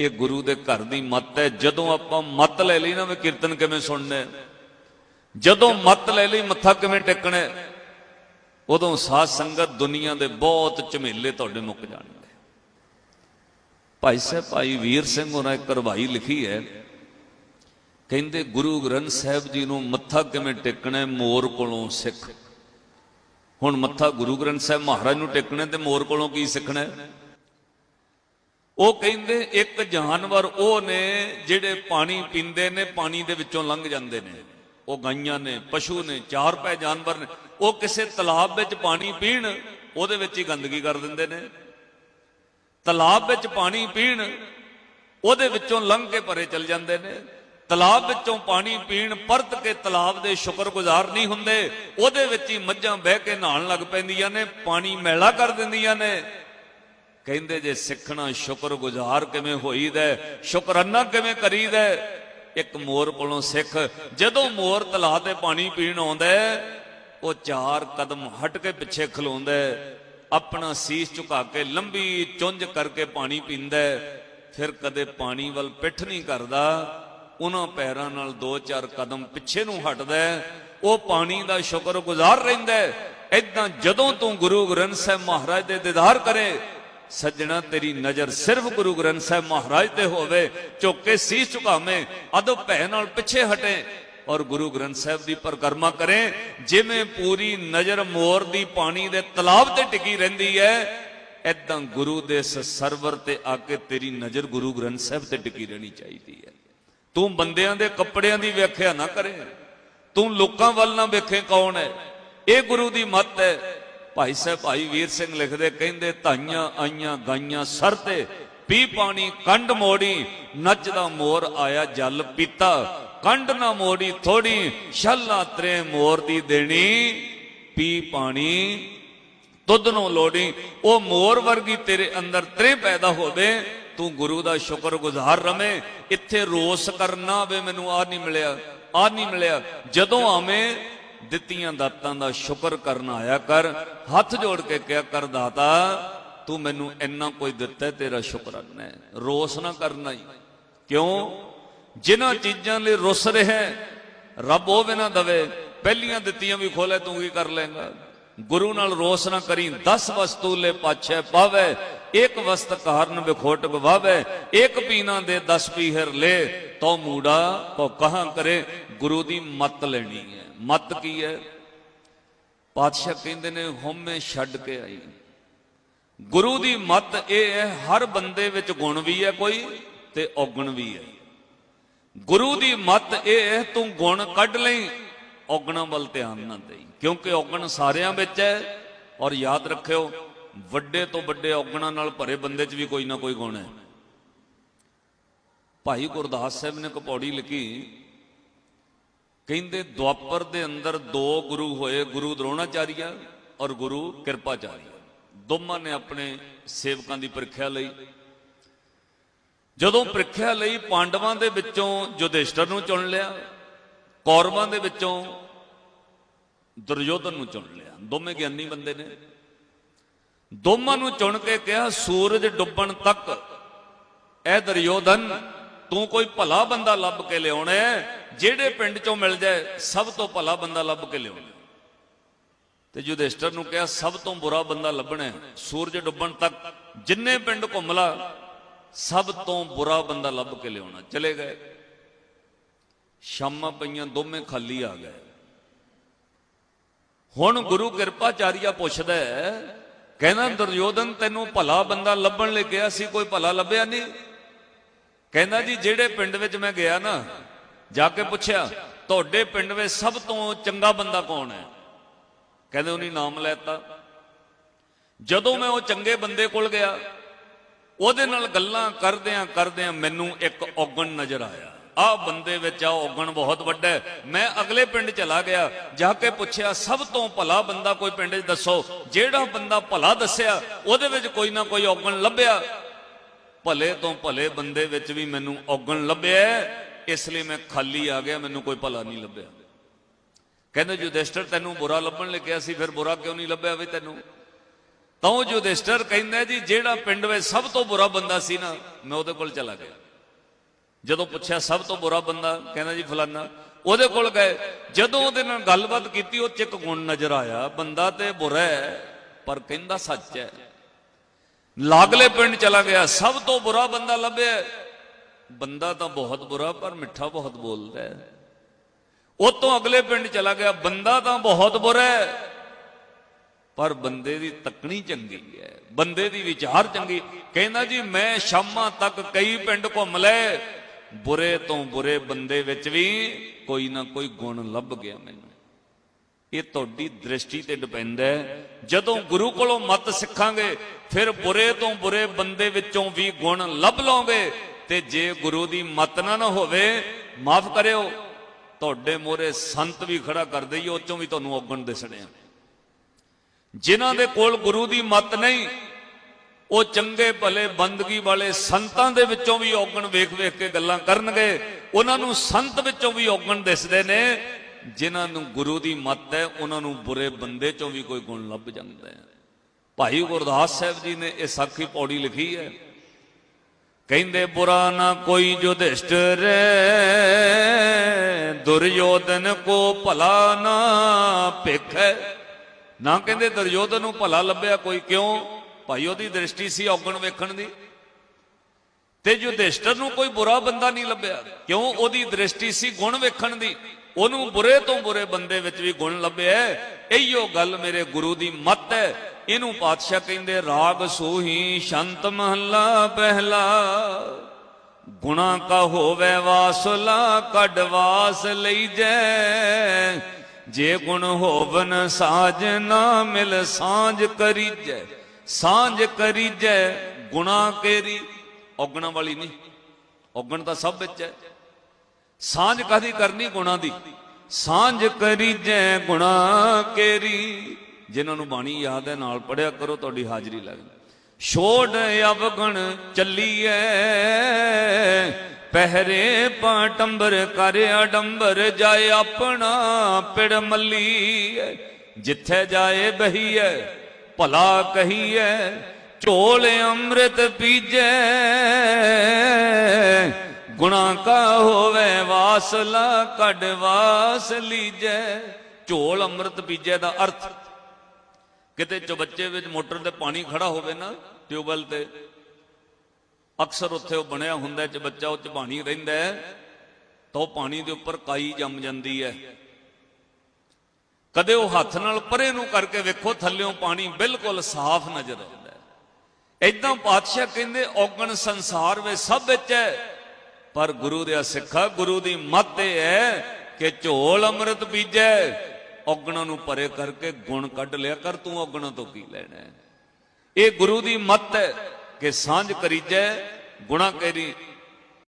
ਇਹ ਗੁਰੂ ਦੇ ਘਰ ਦੀ ਮੱਤ ਹੈ। ਜਦੋਂ ਆਪਾਂ ਮੱਤ ਲੈ ਲਈ ਨਾ, ਵੀ ਕੀਰਤਨ ਕਿਵੇਂ ਸੁਣਨਾ? ਜਦੋਂ ਮੱਤ ਲੈ ਲਈ, ਮੱਥਾ ਕਿਵੇਂ ਟੇਕਣਾ? ਉਦੋਂ ਸਾਧ ਸੰਗਤ ਦੁਨੀਆ ਦੇ ਬਹੁਤ ਝਮੇਲੇ ਤੁਹਾਡੇ ਮੁੱਕ ਜਾਣਗੇ। ਭਾਈ ਸਾਹਿਬ, ਭਾਈ ਵੀਰ ਸਿੰਘ ਹੋਣਾ ਇੱਕ ਕਰਵਾਈ ਲਿਖੀ ਹੈ। ਕਹਿੰਦੇ, ਗੁਰੂ ਗ੍ਰੰਥ ਸਾਹਿਬ ਜੀ ਨੂੰ ਮੱਥਾ ਕਿਵੇਂ ਟੇਕਣਾ ਮੋਰ ਕੋਲੋਂ ਸਿੱਖ। ਹੁਣ ਮੱਥਾ ਗੁਰੂ ਗ੍ਰੰਥ ਸਾਹਿਬ ਮਹਾਰਾਜ ਨੂੰ ਟੇਕਣਾ ਤੇ ਮੋਰ ਕੋਲੋਂ ਕੀ ਸਿੱਖਣਾ ਹੈ? ਉਹ ਕਹਿੰਦੇ ਇੱਕ ਜਾਨਵਰ ਉਹ ਨੇ ਜਿਹੜੇ ਪਾਣੀ ਪੀਂਦੇ ਨੇ, ਪਾਣੀ ਦੇ ਵਿੱਚੋਂ ਲੰਘ ਜਾਂਦੇ ਨੇ। ਉਹ ਗਾਈਆਂ ਨੇ, ਪਸ਼ੂ ਨੇ, ਚਾਰ ਪੈ ਜਾਨਵਰ ਨੇ। ਉਹ ਕਿਸੇ ਤਲਾਬ ਵਿੱਚ ਪਾਣੀ ਪੀਣ, ਉਹਦੇ ਵਿੱਚ ਹੀ ਗੰਦਗੀ ਕਰ ਦਿੰਦੇ ਨੇ। ਤਲਾਬ ਵਿੱਚ ਪਾਣੀ ਪੀਣ, ਉਹਦੇ ਵਿੱਚੋਂ ਲੰਘ ਕੇ ਪਰੇ ਚਲ ਜਾਂਦੇ ਨੇ। ਤਲਾਬ ਵਿੱਚੋਂ ਪਾਣੀ ਪੀਣ, ਪਰਤ ਕੇ ਤਲਾਬ ਦੇ ਸ਼ੁਕਰਗੁਜ਼ਾਰ ਨਹੀਂ ਹੁੰਦੇ। ਉਹਦੇ ਵਿੱਚ ਹੀ ਮੱਝਾਂ ਬਹਿ ਕੇ ਨਹਾਉਣ ਲੱਗ ਪੈਂਦੀਆਂ ਨੇ, ਪਾਣੀ ਮੈਲਾ ਕਰ ਦਿੰਦੀਆਂ ਨੇ। ਕਹਿੰਦੇ ਜੇ ਸਿੱਖਣਾ ਸ਼ੁਕਰਗੁਜ਼ਾਰ ਕਿਵੇਂ ਹੋਈਦਾ ਹੈ, ਸ਼ੁਕਰਾਨਾ ਕਿਵੇਂ ਕਰੀਦਾ ਇੱਕ ਮੋਰ ਕੋਲੋਂ ਸਿੱਖ ਜਦੋਂ ਮੋਰ ਤਲਾਅ ਤੇ ਪਾਣੀ ਪੀਣ ਆਉਂਦਾ ਉਹ ਚਾਰ ਕਦਮ ਹਟ ਕੇ ਪਿੱਛੇ ਖਲੋਂਦਾ ਆਪਣਾ ਸੀਸ ਝੁਕਾ ਕੇ ਲੰਬੀ ਚੁੰਝ ਕਰਕੇ ਪਾਣੀ ਪੀਂਦਾ ਫਿਰ ਕਦੇ ਪਾਣੀ ਵੱਲ ਪਿੱਠ ਨਹੀਂ ਕਰਦਾ ਉਹਨਾਂ ਪੈਰਾਂ ਨਾਲ ਦੋ ਚਾਰ ਕਦਮ ਪਿੱਛੇ ਨੂੰ ਹਟਦਾ ਉਹ ਪਾਣੀ ਦਾ ਸ਼ੁਕਰਗੁਜ਼ਾਰ ਰਹਿੰਦਾ ਹੈ। ਜਦੋਂ ਤੂੰ ਗੁਰੂ ਗ੍ਰੰਥ ਸਾਹਿਬ ਮਹਾਰਾਜ ਦੇ ਦੀਦਾਰ ਕਰੇ ਸੱਜਣਾ, ਤੇਰੀ ਨਜ਼ਰ ਸਿਰਫ ਗੁਰੂ ਗ੍ਰੰਥ ਸਾਹਿਬ ਮਹਾਰਾਜ ਤੇ ਹੋਵੇ, ਝੁੱਕ ਕੇ ਸੀਸ ਝੁਕਾਵੇਂ ਅਦੋ ਭੈ ਨਾਲ ਪਿੱਛੇ ਹਟੇ ਔਰ ਗੁਰੂ ਗ੍ਰੰਥ ਸਾਹਿਬ ਦੀ ਪਰਿਕਰਮਾ ਕਰੇ। ਜਿਵੇਂ ਪੂਰੀ ਨਜ਼ਰ ਮੋਰ ਦੀ ਪਾਣੀ ਦੇ ਤਲਾਬ ਤੇ ਟਿਕੀ ਰਹਿੰਦੀ ਹੈ ਐਦਾਂ ਗੁਰੂ ਦੇ ਸਰਵਰ ਤੇ ਆ ਕੇ ਤੇਰੀ ਨਜ਼ਰ ਗੁਰੂ ਗ੍ਰੰਥ ਸਾਹਿਬ ਤੇ ਟਿਕੀ ਰਹਿਣੀ ਚਾਹੀਦੀ ਹੈ। ਤੂੰ ਬੰਦਿਆਂ ਦੇ ਕੱਪੜਿਆਂ ਦੀ ਵਿਆਖਿਆ ਨਾ ਕਰੇ। ਤੂੰ ਲੋਕਾਂ ਵੱਲ ਨਾ ਵੇਖੇ ਕੌਣ ਹੈ। ਇਹ ਗੁਰੂ ਦੀ ਮੱਤ ਹੈ। ਭਾਈ ਸਾਹਿਬ, ਭਾਈ ਵੀਰ ਸਿੰਘ ਲਿਖਦੇ, ਕਹਿੰਦੇ ਧਾਈਆਂ ਆਈਆਂ ਗਾਈਆਂ ਸਰ ਤੇ, ਪੀ ਪਾਣੀ, ਕੰਡ ਮੋੜੀ ਨੱਚਦਾ ਮੋਰ ਆਇਆ ਜਲ ਪੀਤਾ, ਕੰਡ ਨਾ ਮੋੜੀ ਥੋੜੀ, ਛੱਲਾ ਤਰੇ ਮੋਰ ਦੀ ਦੇਣੀ, ਪੀ ਪਾਣੀ ਤੁਧ ਨੂੰ ਲੋੜੀ, ਉਹ ਮੋਰ ਵਰਗੀ ਤੇਰੇ ਅੰਦਰ ਤਰੇ ਪੈਦਾ ਹੋਵੇ ਤੂੰ ਗੁਰੂ ਦਾ ਸ਼ੁਕਰਗੁਜ਼ਾਰ ਰਵੇਂ, ਇੱਥੇ ਰੋਸ ਕਰਨਾ ਵੇ ਮੈਨੂੰ ਆ ਨਹੀਂ ਮਿਲਿਆ, ਆ ਨਹੀਂ ਮਿਲਿਆ, ਜਦੋਂ ਆਵੇਂ ਦਿੱਤੀਆਂ ਦਾਤਾਂ ਦਾ ਸ਼ੁਕਰ ਕਰਨ ਆਇਆ ਕਰ, ਹੱਥ ਜੋੜ ਕੇ ਕਿਹਾ ਕਰ, ਦਾਤਾ, ਤੂੰ ਮੈਨੂੰ ਇੰਨਾ ਕੋਈ ਦਿੱਤਾ ਤੇਰਾ ਸ਼ੁਕਰਾਨਾ ਹੈ ਰੋਸ ਨਾ ਕਰਨਾ ਹੀ ਕਿਉਂ? ਜਿਨ੍ਹਾਂ ਚੀਜ਼ਾਂ ਲਈ ਰੁੱਸ ਰਿਹਾ ਰੱਬ ਉਹ ਵੀ ਨਾ ਦਵੇ। ਪਹਿਲੀਆਂ ਦਿੱਤੀਆਂ ਵੀ ਖੋਲੇ ਤੂੰ ਕੀ ਕਰ ਲੇਗਾ ਗੁਰੂ ਨਾਲ ਰੋਸ ਨਾ ਕਰੀ 10 ਵਸਤੂ ਲੈ ਪਾਛੇ ਪਾਵੇ, ਇੱਕ ਵਸਤ ਕਾਰਨ ਵਿਖੋਟ ਗਵਾਵੇ, ਇੱਕ ਪੀਣਾ ਦੇ 10 ਪੀਹਰ ਲੈ, ਤੋ ਮੂੜਾ ਕੋ ਕਹਾਂ ਕਰੇ, ਗੁਰੂ ਦੀ ਮੱਤ ਲੈਣੀ ਹੈ। ਮੱਤ ਕੀ ਹੈ? ਪਾਤਸ਼ਾਹ ਕਹਿੰਦੇ ਨੇ, ਹਉਮੈ ਛੱਡ ਕੇ ਆਈ। ਗੁਰੂ ਦੀ ਮੱਤ ਇਹ ਹੈ, ਹਰ ਬੰਦੇ ਵਿੱਚ ਗੁਣ ਵੀ ਹੈ ਕੋਈ ਤੇ ਔਗਣ ਵੀ ਹੈ। ਗੁਰੂ ਦੀ ਮੱਤ ਇਹ ਹੈ, ਤੂੰ ਗੁਣ ਕੱਢ ਲਈ, ਔਗਣਾਂ ਵੱਲ ਧਿਆਨ ਨਾ ਦੇਈ। ਕਿਉਂਕਿ ਔਗਣ ਸਾਰਿਆਂ ਵਿੱਚ ਹੈ ਔਰ ਯਾਦ ਰੱਖਿਓ, ਵੱਡੇ ਤੋਂ ਵੱਡੇ ਔਗਣਾਂ ਨਾਲ ਭਰੇ ਬੰਦੇ 'ਚ ਵੀ ਕੋਈ ਨਾ ਕੋਈ ਗੁਣ ਹੈ। ਭਾਈ ਗੁਰਦਾਸ ਸਾਹਿਬ ਨੇ ਕਪੌੜੀ ਲਿਖੀ ਕਹਿੰਦੇ ਦੁਆਪਰ ਦੇ ਅੰਦਰ ਦੋ ਗੁਰੂ ਹੋਏ, ਗੁਰੂ ਦਰੋਣਾਚਾਰੀਆ ਔਰ ਗੁਰੂ ਕਿਰਪਾਚਾਰੀਆ। ਦੋਵਾਂ ਨੇ ਆਪਣੇ ਸੇਵਕਾਂ ਦੀ ਪ੍ਰੀਖਿਆ ਲਈ। ਜਦੋਂ ਪ੍ਰੀਖਿਆ ਲਈ ਪਾਂਡਵਾਂ ਦੇ ਵਿੱਚੋਂ ਯੁਧਿਸ਼ਟਰ ਨੂੰ ਚੁਣ ਲਿਆ, ਕੌਰਵਾਂ ਦੇ ਵਿੱਚੋਂ ਦੁਰਯੋਧਨ ਨੂੰ ਚੁਣ ਲਿਆ। ਦੋਵੇਂ ਗਿਆਨੀ ਬੰਦੇ ਨੇ। ਦੋਵਾਂ ਨੂੰ ਚੁਣ ਕੇ ਕਿਹਾ, ਸੂਰਜ ਡੁੱਬਣ ਤੱਕ ਇਹ ਦੁਰਯੋਧਨ ਤੂੰ ਕੋਈ ਭਲਾ ਬੰਦਾ ਲੱਭ ਕੇ ਲਿਆਉਣਾ ਜਿਹੜੇ ਪਿੰਡ ਚੋਂ ਮਿਲ ਜਾਏ, ਸਭ ਤੋਂ ਭਲਾ ਬੰਦਾ ਲੱਭ ਕੇ ਲਿਆਉਣਾ ਤੇ ਯੁਧਿਸ਼ਟਰ ਨੂੰ ਕਿਹਾ, ਸਭ ਤੋਂ ਬੁਰਾ ਬੰਦਾ ਲੱਭਣਾ ਸੂਰਜ ਡੁੱਬਣ ਤੱਕ ਜਿੰਨੇ ਪਿੰਡ ਘੁੰਮ ਲਾ, ਸਭ ਤੋਂ ਬੁਰਾ ਬੰਦਾ ਲੱਭ ਕੇ ਲਿਆਉਣਾ। ਚਲੇ ਗਏ। ਸ਼ਾਮਾਂ ਪਈਆਂ, ਦੋਵੇਂ ਖਾਲੀ ਆ ਗਏ। ਹੁਣ ਗੁਰੂ ਕਿਰਪਾਚਾਰੀਆ ਪੁੱਛਦਾ ਹੈ, ਕਹਿੰਦਾ, ਦੁਰਯੋਧਨ, ਤੈਨੂੰ ਭਲਾ ਬੰਦਾ ਲੱਭਣ ਲਈ ਗਿਆ ਸੀ, ਕੋਈ ਭਲਾ ਲੱਭਿਆ ਨਹੀਂ? ਕਹਿੰਦਾ ਜੀ, ਜਿਹੜੇ ਪਿੰਡ ਵਿੱਚ ਮੈਂ ਗਿਆ ਨਾ, ਜਾ ਕੇ ਪੁੱਛਿਆ, ਤੁਹਾਡੇ ਪਿੰਡ ਵਿੱਚ ਸਭ ਤੋਂ ਚੰਗਾ ਬੰਦਾ ਕੌਣ ਹੈ? ਕਹਿੰਦੇ ਉਹਨੇ ਨਾਮ ਲੈਤਾ। ਜਦੋਂ ਮੈਂ ਉਹ ਚੰਗੇ ਬੰਦੇ ਕੋਲ ਗਿਆ, ਉਹਦੇ ਨਾਲ ਗੱਲਾਂ ਕਰਦਿਆਂ ਕਰਦਿਆਂ ਮੈਨੂੰ ਇੱਕ ਔਗਣ ਨਜ਼ਰ ਆਇਆ। ਆਹ ਬੰਦੇ ਵਿੱਚ ਆ ਔਗਣ ਬਹੁਤ ਵੱਡਾ ਮੈਂ ਅਗਲੇ ਪਿੰਡ ਚਲਾ ਗਿਆ, ਜਾ ਕੇ ਪੁੱਛਿਆ, ਸਭ ਤੋਂ ਭਲਾ ਬੰਦਾ ਕੋਈ ਪਿੰਡ 'ਚ ਦੱਸੋ। ਜਿਹੜਾ ਬੰਦਾ ਭਲਾ ਦੱਸਿਆ, ਉਹਦੇ ਵਿੱਚ ਕੋਈ ਨਾ ਕੋਈ ਔਗਣ ਲੱਭਿਆ। ਭਲੇ ਤੋਂ ਭਲੇ ਬੰਦੇ ਵਿੱਚ ਵੀ ਮੈਨੂੰ ਔਗਣ ਲੱਭਿਆ ਇਸ ਲਈ ਮੈਂ ਖਾਲੀ ਆ ਗਿਆ, ਮੈਨੂੰ ਕੋਈ ਭਲਾ ਨਹੀਂ ਲੱਭਿਆ। ਕਹਿੰਦੇ ਯੁਧਿਸ਼ਟਰ ਤੈਨੂੰ ਬੁਰਾ ਲੱਭਣ ਲਈ ਕਿਹਾ ਸੀ, ਫਿਰ ਬੁਰਾ ਕਿਉਂ ਨਹੀਂ ਲੱਭਿਆ ਵੀ ਤੈਨੂੰ? ਤਾਂ ਉਹ ਯੁਧਿਸ਼ਟਰ ਕਹਿੰਦਾ ਜੀ, ਜਿਹੜਾ ਪਿੰਡ ਵਿੱਚ ਸਭ ਤੋਂ ਬੁਰਾ ਬੰਦਾ ਸੀ ਨਾ, ਮੈਂ ਉਹਦੇ ਕੋਲ ਚਲਾ ਗਿਆ। ਜਦੋਂ ਪੁੱਛਿਆ, ਸਭ ਤੋਂ ਬੁਰਾ ਬੰਦਾ? ਕਹਿੰਦਾ ਜੀ, ਫਲਾਨਾ। ਉਹਦੇ ਕੋਲ ਗਏ। ਜਦੋਂ ਉਹਦੇ ਨਾਲ ਗੱਲਬਾਤ ਕੀਤੀ, ਉਹ ਚ ਇੱਕ ਗੁਣ ਨਜ਼ਰ ਆਇਆ, ਬੰਦਾ ਤੇ ਬੁਰਾ ਹੈ, ਪਰ ਕਹਿੰਦਾ ਸੱਚ ਹੈ। ਲਾਗਲੇ ਪਿੰਡ ਚਲਾ ਗਿਆ, ਸਭ ਤੋਂ ਬੁਰਾ ਬੰਦਾ ਲੱਭਿਆ। ਬੰਦਾ ਤਾਂ ਬਹੁਤ ਬੁਰਾ, ਪਰ ਮਿੱਠਾ ਬਹੁਤ ਬੋਲਦਾ ਹੈ। ਉਹ ਤੋਂ ਅਗਲੇ ਪਿੰਡ ਚਲਾ ਗਿਆ, ਬੰਦਾ ਤਾਂ ਬਹੁਤ ਬੁਰਾ ਹੈ, ਪਰ ਬੰਦੇ ਦੀ ਤੱਕਣੀ ਚੰਗੀ ਹੈ। ਬੰਦੇ ਦੀ ਵਿਚਾਰ ਚੰਗੀ। ਕਹਿੰਦਾ ਜੀ, ਮੈਂ ਸ਼ਾਮਾਂ ਤੱਕ ਕਈ ਪਿੰਡ ਘੁੰਮ ਲਏ, ਬੁਰੇ ਤੋਂ ਬੁਰੇ ਬੰਦੇ ਵਿੱਚ ਵੀ ਕੋਈ ਨਾ ਕੋਈ ਗੁਣ ਲੱਭ ਗਿਆ ਮੈਨੂੰ। ਇਹ ਤੁਹਾਡੀ ਦ੍ਰਿਸ਼ਟੀ ਤੇ ਡਿਪੈਂਡ ਹੈ। ਜਦੋਂ ਗੁਰੂ ਕੋਲੋਂ ਮਤ ਸਿੱਖਾਂਗੇ ਫਿਰ ਬੁਰੇ ਤੋਂ ਬੁਰੇ ਬੰਦੇ ਵਿੱਚੋਂ ਵੀ ਗੁਣ ਲੱਭ ਲਓਗੇ ਤੇ ਜੇ ਗੁਰੂ ਦੀ ਮਤ ਨਾ ਹੋਵੇ, ਮਾਫ ਕਰਿਓ। ਤੁਹਾਡੇ ਮੋਰੇ ਸੰਤ ਵੀ ਖੜਾ ਕਰ ਦਈਏ, ਉਹ ਚੋਂ ਵੀ ਤੁਹਾਨੂੰ ਔਗਣ ਦਿਸਣੇ ਆ। ਜਿਨ੍ਹਾਂ ਦੇ ਕੋਲ ਗੁਰੂ ਦੀ ਮਤ ਨਹੀਂ, ਉਹ ਚੰਗੇ ਭਲੇ ਬੰਦਗੀ ਵਾਲੇ ਸੰਤਾਂ ਦੇ ਵਿੱਚੋਂ ਵੀ ਔਗਣ ਵੇਖ ਵੇਖ ਕੇ ਗੱਲਾਂ ਕਰਨਗੇ। ਉਹਨਾਂ ਨੂੰ ਸੰਤ ਵਿੱਚੋਂ ਵੀ ਔਗਣ ਦਿਸਦੇ ਨੇ। ਜਿਨ੍ਹਾਂ ਨੂੰ ਗੁਰੂ ਦੀ ਮੱਤ ਹੈ, ਉਹਨਾਂ ਨੂੰ ਬੁਰੇ ਬੰਦੇ ਚੋਂ ਵੀ ਕੋਈ ਗੁਣ ਲੱਭ ਜਾਂਦਾ ਹੈ। ਭਾਈ ਗੁਰਦਾਸ ਸਾਹਿਬ ਜੀ ਨੇ ਇਹ ਸਾਖੀ ਪੌੜੀ ਲਿਖੀ ਹੈ। ਕਹਿੰਦੇ ਬੁਰਾ ਨਾ ਕੋਈ ਜੁਧਿਸ਼ਟਰ ਦੁਰਯੋਧਨ ਕੋ ਭਲਾ ਨਾ ਭਿਖੈ। ਨਾ ਕਹਿੰਦੇ, ਦੁਰਯੋਧਨ ਨੂੰ ਭਲਾ ਲੱਭਿਆ ਕੋਈ ਕਿਉਂ? ਭਾਈ ਉਹਦੀ ਦ੍ਰਿਸ਼ਟੀ ਸੀ ਔਗਣ ਵੇਖਣ ਦੀ। ਤੇ ਯੁਧਿਸ਼ਟਰ ਨੂੰ ਕੋਈ ਬੁਰਾ ਬੰਦਾ ਨਹੀਂ ਲੱਭਿਆ। ਕਿਉਂ? ਉਹਦੀ ਦ੍ਰਿਸ਼ਟੀ ਸੀ ਗੁਣ ਵੇਖਣ ਦੀ। ਉਹਨੂੰ ਬੁਰੇ ਤੋਂ ਬੁਰੇ ਬੰਦੇ ਵਿੱਚ ਵੀ ਗੁਣ ਲੱਭਿਆ ਇਹੀਓ ਗੱਲ ਮੇਰੇ ਗੁਰੂ ਦੀ ਮੱਤ ਹੈ। ਇਹਨੂੰ ਪਾਤਸ਼ਾਹ ਕਹਿੰਦੇ, ਰਾਗ ਸੋਹੀ ਸ਼ੰਤ ਮਹੱਲਾ ਪਹਿਲਾ, ਗੁਣਾ ਕਾ ਹੋਵੇ ਵਾਸਲਾ, ਕੱਢ ਵਾਸ ਲਈ ਜੈ। ਜੇ ਗੁਣ ਹੋਵਨ ਸਾਜ ਨਾ ਮਿਲ, ਸਾਂਝ ਕਰੀਜੈ ਸਾਂਝ ਕਰੀਜੈ, ਗੁਣਾ ਕੇਰੀ। ਔਗਣਾ ਵਾਲੀ ਨਹੀਂ, ਔਗਣ ਤਾਂ ਸਭ ਵਿੱਚ ਹੈ। ਸਾਂਝ ਕਾਦੀ ਕਰਨੀ ਗੁਣਾ ਦੀ? ਸਾਂਝ ਕਰੀਜੈ, ਗੁਣਾ ਕੇਰੀ। ਜਿਨ੍ਹਾਂ ਨੂੰ ਬਾਣੀ ਯਾਦ ਹੈ, ਨਾਲ ਪੜਿਆ ਕਰੋ, ਤੁਹਾਡੀ ਹਾਜ਼ਰੀ ਲੱਗ ਛੋੜ ਅਵਗਣ ਚੱਲੀਐ, ਪਹਿਰੇ ਪਾਟੰਬਰ ਕਰ ਅਡੰਬਰ ਜਾਏ ਆਪਣਾ ਪਿੜ ਮੱਲੀ ਜਿੱਥੇ ਜਾਏ ਬਹੀਐ, ਭਲਾ ਕਹੀਐ, ਝੋਲ ਅੰਮ੍ਰਿਤ ਪੀਜੈ। ਗੁਣਾ ਕਾ ਹੋਵੇ ਵਾਸਲਾ, ਕੱਢ ਵਾਸ ਲੀਜੈ। ਝੋਲ ਅੰਮ੍ਰਿਤ ਪੀਜੈ ਦਾ ਅਰਥ ਕਿਤੇ ਚਬੱਚੇ ਵਿੱਚ ਮੋਟਰ ਤੇ ਪਾਣੀ ਖੜਾ ਹੋਵੇ ਨਾ ਟਿਊਬਵੈਲ ਤੇ, ਅਕਸਰ ਉੱਥੇ ਉਹ ਬਣਿਆ ਹੁੰਦਾ ਚਬੱਚਾ ਉਹ ਚ ਪਾਣੀ ਰਹਿੰਦਾ ਹੈ, ਤਾਂ ਉਹ ਪਾਣੀ ਦੇ ਉੱਪਰ ਕਾਈ ਜੰਮ ਜਾਂਦੀ ਹੈ। ਕਦੇ ਉਹ ਹੱਥ ਨਾਲ ਪਰੇ ਨੂੰ ਕਰਕੇ ਵੇਖੋ, ਥੱਲਿਓਂ ਪਾਣੀ ਬਿਲਕੁਲ ਸਾਫ਼ ਨਜ਼ਰ ਆਉਂਦਾ ਹੈ। ਇਦਾਂ ਪਾਤਸ਼ਾਹ ਕਹਿੰਦੇ, ਔਗਣ ਸੰਸਾਰ ਵਿੱਚ ਸਭ ਵਿੱਚ ਹੈ, ਪਰ ਗੁਰੂ ਦੇ ਸਿੱਖਾ, ਗੁਰੂ ਦੀ ਮੱਤ ਇਹ ਹੈ ਕਿ ਝੋਲ ਅੰਮ੍ਰਿਤ ਬੀਜੈ ਔਗਣਾਂ ਨੂੰ ਪਰੇ ਕਰਕੇ ਗੁਣ ਕੱਢ ਲਿਆ ਕਰ, ਤੂੰ ਔਗਣਾਂ ਤੋਂ ਕੀ ਲੈਣਾ ਇਹ ਗੁਰੂ ਦੀ ਮੱਤ ਹੈ ਕਿ ਸਾਂਝ ਕਰੀਜੈ ਗੁਣਾ ਕਰੀ